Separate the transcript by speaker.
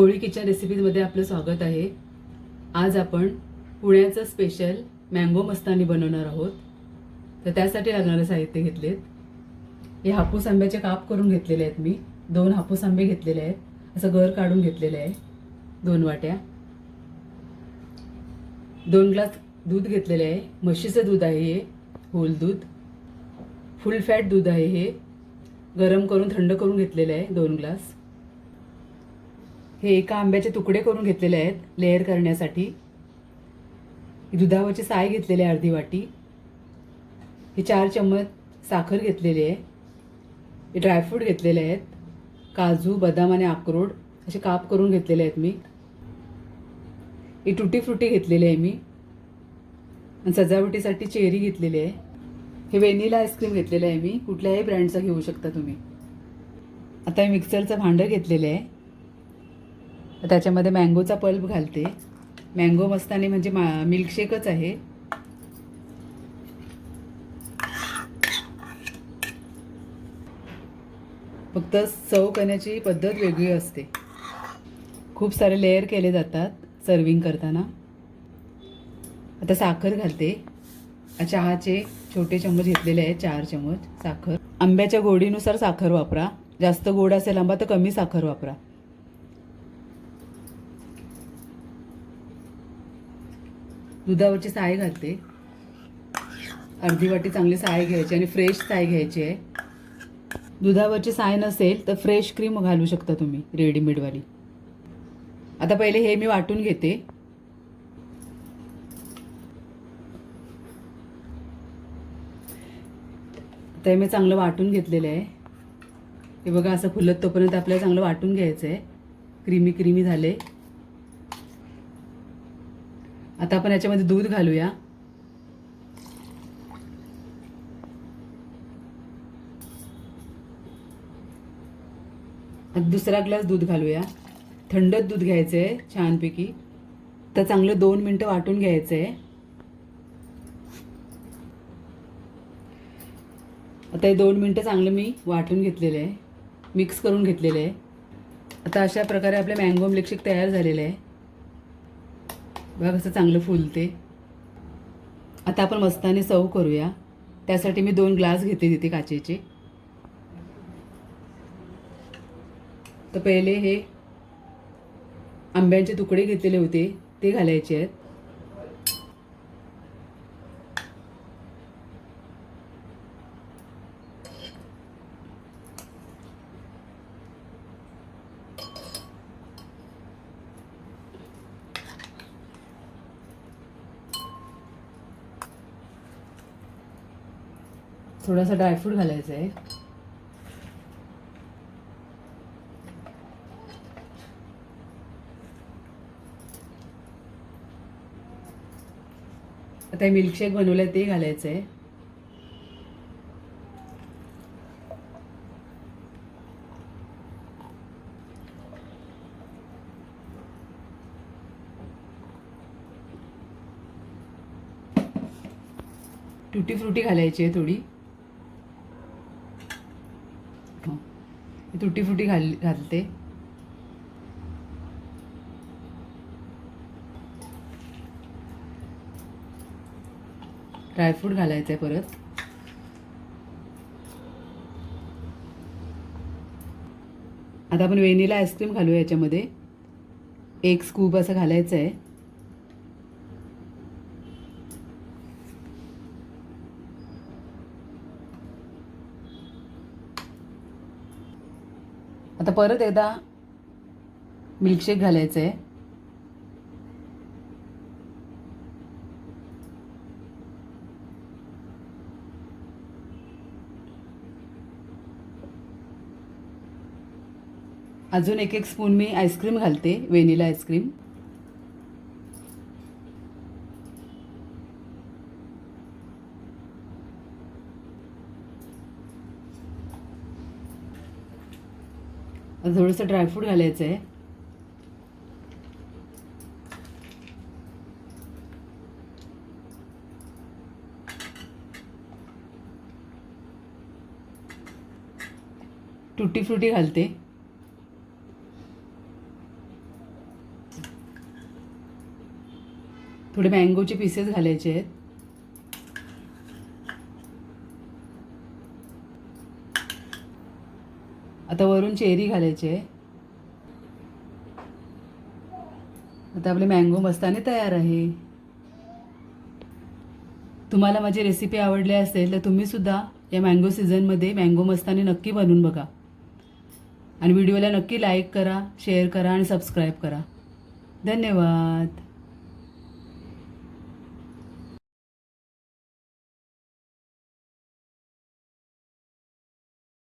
Speaker 1: कोळी kitchen रेसिपीजमध्ये आपलं स्वागत आहे. आज आपण पुण्याचं स्पेशल मँगो मस्तानी बनवणार आहोत. तर त्यासाठी लागणारे साहित्य घेतलेत. हे हापूस आंब्याचे काप करून घेतलेले आहेत मी. दोन हापूस आंबे घेतलेले आहेत. असं गर काढून घेतलेलं आहे. दोन वाट्या. दोन ग्लास दूध घेतलेले आहे. म्हशीचं दूध आहे हे. होल दूध. फुल फॅट दूध आहे हे. गरम करून थंड करून घेतलेलं आहे दोन ग्लास. हे एका आंब्याचे तुकडे करून घेतलेले आहेत लेअर करण्यासाठी. ही दुधावरची साय घेतलेली आहे अर्धी वाटी. हे चार चम्मच साखर घेतलेली आहे. हे ड्रायफ्रूट घेतलेले आहेत. काजू बदाम आणि अक्रोड असे काप करून घेतलेले आहेत मी. ही टुटी फ्रुटी घेतलेली आहे मी. आणि सजावटीसाठी चेरी घेतलेली आहे. हे व्हेनिला आईस्क्रीम घेतलेलं आहे मी. कुठल्याही ब्रँडचं घेऊ शकता तुम्ही. आता हे मिक्सरचं भांडं घेतलेलं आहे. त्याच्यामध्ये मँगोचा पल्प घालते. मँगो मस्तानी म्हणजे मा मिल्कशेकच आहे. फक्त चव करण्याची पद्धत वेगळी असते. खूप सारे लेअर केले जातात सर्विंग करताना. आता साखर घालते. चहाचे छोटे चम्मच घेतलेले आहेत चार चम्मच साखर. आंब्याच्या गोडीनुसार साखर वापरा. जास्त गोड असेल आंबा तर कमी साखर वापरा. दुधावरची साय घालते. अर्धी वाटी चांगली साय घ्यायची आणि फ्रेश साय घ्यायची आहे. दुधावरची साय नसेल तर फ्रेश क्रीम घालू शकता तुम्ही रेडीमेडवाली. आता पहिले हे मी वाटून घेते. ते मी चांगलं वाटून घेतलेलं आहे. हे बघा असं फुलत तोपर्यंत आपल्याला चांगलं वाटून घ्यायचं आहे क्रीमी क्रीमी झाले. आता आपण याच्यामध्ये दूध घालूया. दुसरा ग्लास दूध घालूया. थंडच दूध घ्यायचं आहे छानपैकी. तर चांगलं दोन मिनटं वाटून घ्यायचं आहे आता हे दोन मिनटं चांगलं मी वाटून घेतलेलं आहे मिक्स करून घेतलेलं आहे आता अशा प्रकारे आपलं मँगो मिल्कशेक तयार झालेलं आहे. बघा कसं चांगलं फुलते. आता आपण मस्ताने सर्व करूया. त्यासाठी मी दोन ग्लास घेते तिथे काचेचे. तर पहिले हे आंब्यांचे तुकडे घेतलेले होते ते घालायचे आहेत. थोडासा ड्रायफ्रूट घालायचा आहे. आता हे मिल्कशेक बनवलं ते घालायचं आहे. टुटी फ्रुटी घालायची आहे थोडी. हां तुटी फुटी घाल घालते. ड्रायफ्रूट घालायचं आहे परत. आता आपण वेनिला आईस्क्रीम घालूया याच्यामध्ये. एक स्कूप असं घालायचं आहे आता परत एकदा मिल्कशेक घालायचं आहे अजून एक एक स्पून मी आईस्क्रीम घालते वेनिला आईस्क्रीम आता थोडंसं ड्रायफ्रूट घालायचं आहे. तुटी फ्रुटी घालते. थोडे मँगोचे पीसेस घालायचे आहेत. आता वरून चेरी घालायची आहे. आता आपले मँगो मस्ताने तयार आहे. तुम्हाला माझी रेसिपी आवडली असेल तर तुम्ही सुद्धा या मँगो सीझनमध्ये मँगो मस्ताने नक्की बनवून बघा. आणि व्हिडिओला नक्की लाईक करा शेअर करा आणि सबस्क्राईब करा. धन्यवाद.